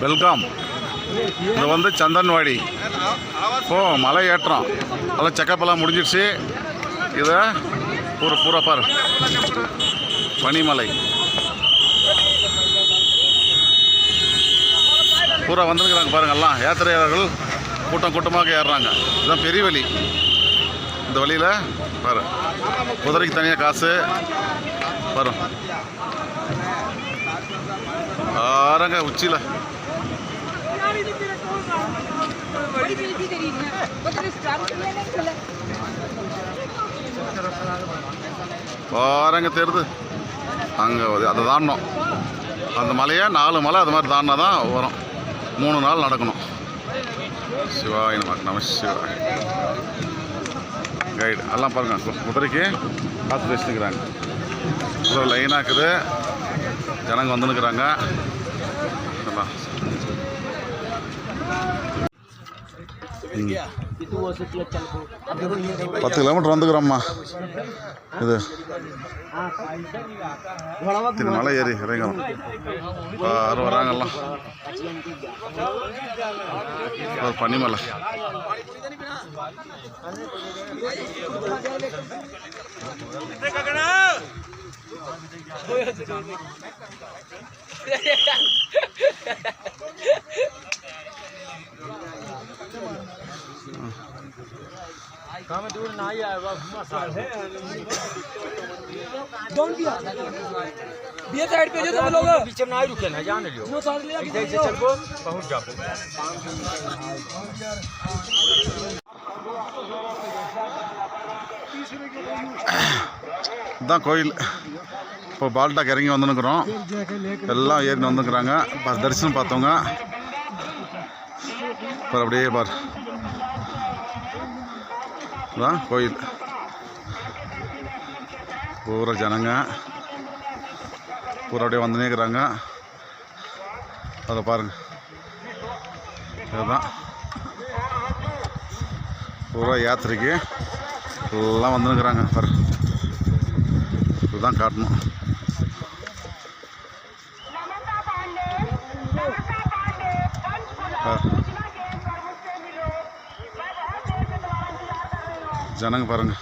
Welcome. இது வந்து சந்தன்வாடி. ஓ மலை ஏற்றம். அதெல்லாம் செக்கப் முடிஞ்சிடுச்சு. இதை பூரா பூரா பாரு. பனிமலை. பூரா வந்துருக்குறாங்க பாருங்கள்லாம் யாத்திரையாளர்கள் கூட்டம் கூட்டமாக ஏறுறாங்க. இதுதான் பெரிய வழி. இந்த வழியில் பாரு. குதிரைக்கு தனியாக காசு. பாரு. ஆரங்க உச்சியில். बड़ी गिनती करी है मतलब स्टार के लिए नहीं खुला பாருங்க தெரியுது அங்கே அதை தாண்டணும் அந்த மலையை நாலு மலை அது மாதிரி தாண்டினா தான் வரும் மூணு நாள் நடக்கணும் சிவாய் நம நம சிவாய் கைடு எல்லாம் பாருங்க கு- குதிரைக்கு காசு வச்சுருக்குறாங்க இவ்வளோ லைனாக இருக்குது ஜனங்க வந்துன்னுக்குறாங்க எல்லாம் பத்து கிலோமீட்டர் வந்துக்கிறோம்மா. இது. திரு மலை ஏறி இறங்கணும் யாரும் வராங்கல்லாம் ஒரு பனிமலை ये साइड पे जो तुम लोग पीछे ना ही रुके ना जान लियो जो साइड ले ऐसे ऐसे चल को पहुंच जाओ இதுதான் கோயில் இப்போ பால்டாக் இறங்கி வந்துன்னுக்குறோம் எல்லாம் ஏறி வந்துக்கிறாங்க பார் தரிசனம் பார்த்தவங்க பார் அப்படியே பார் இதுதான் கோயில். பூரா ஜனங்க. பூரா அப்படியே வந்துனே இருக்கிறாங்க. அதை பாருங்க. இதுதான். பூரா யாத்திரைக்கு எல்லாம் வந்துருக்குறாங்க பாரு. இதுதான் காட்டணும். ஜனங்க பாருங்க.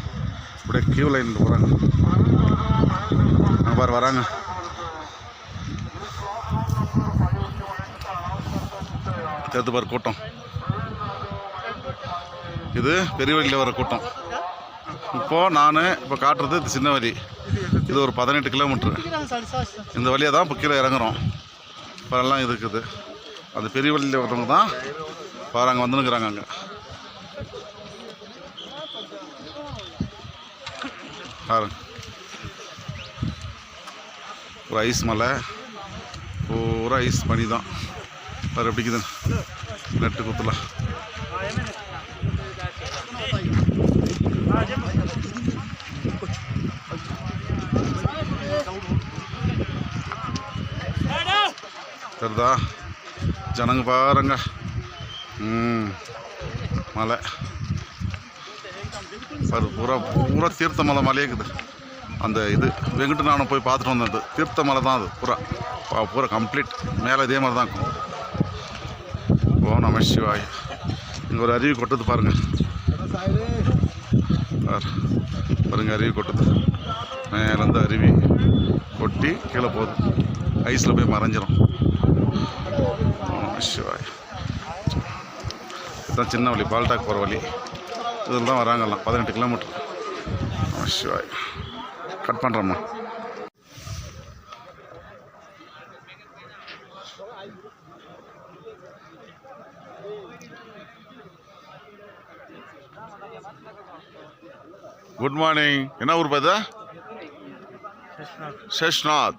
அப்படியே கியூ லைன் போகிறாங்க அங்கே பாரு வராங்க. தேர்த்து பாரு கூட்டம். இது பெரிய வழியில் வர கூட்டம். இப்போது நான் இப்போ காட்டுறது இது சின்ன வழி. இது ஒரு பதினெட்டு கிலோமீட்ரு இந்த வழியாக தான் இப்போ கீழே இறங்குறோம். இப்போ எல்லாம் இருக்குது. அந்த பெரிய வழியில் வரவங்க தான் பாருங்க வந்துனுக்குறாங்க அங்கே. ஒரு ஐஸ் மலை பூரா ஐஸ் பனி தான். வேறு எப்படிக்குது நட்டு நெட்டு குத்தலாம் தெரிதா ஜனங்க பாருங்க. ம் மலை சார் பூரா பூரா தீர்த்த மலை மலையே இருக்குது. அந்த இது வெங்கட்டு நானும் போய் பார்த்துட்டு வந்தேன் தீர்த்த மலை தான் அது பூரா. பா- பூரா கம்ப்ளீட் மேலே இதே மாதிரி தான் இருக்கும். ஓ நம சிவாய். இங்கே ஒரு அருவி கொட்டது பாருங்கள் பாருங்கள் பாருங்க அருவி கொட்டது. மேலேருந்து அருவி கொட்டி கீழே போகுது. ஐஸில் போய் மறைஞ்சிரும். ஓ நம சிவாய். இதுதான் சின்ன வழி பால்டாக் போகிற வழி. இதில் தான் வராங்கலாம் பதினெட்டு கிலோமீட்டர். சிவாய். கட் பண்ணுறோம்மா குட் மார்னிங் என்ன ஊர் பார்த்தா சேஷ்நாத்.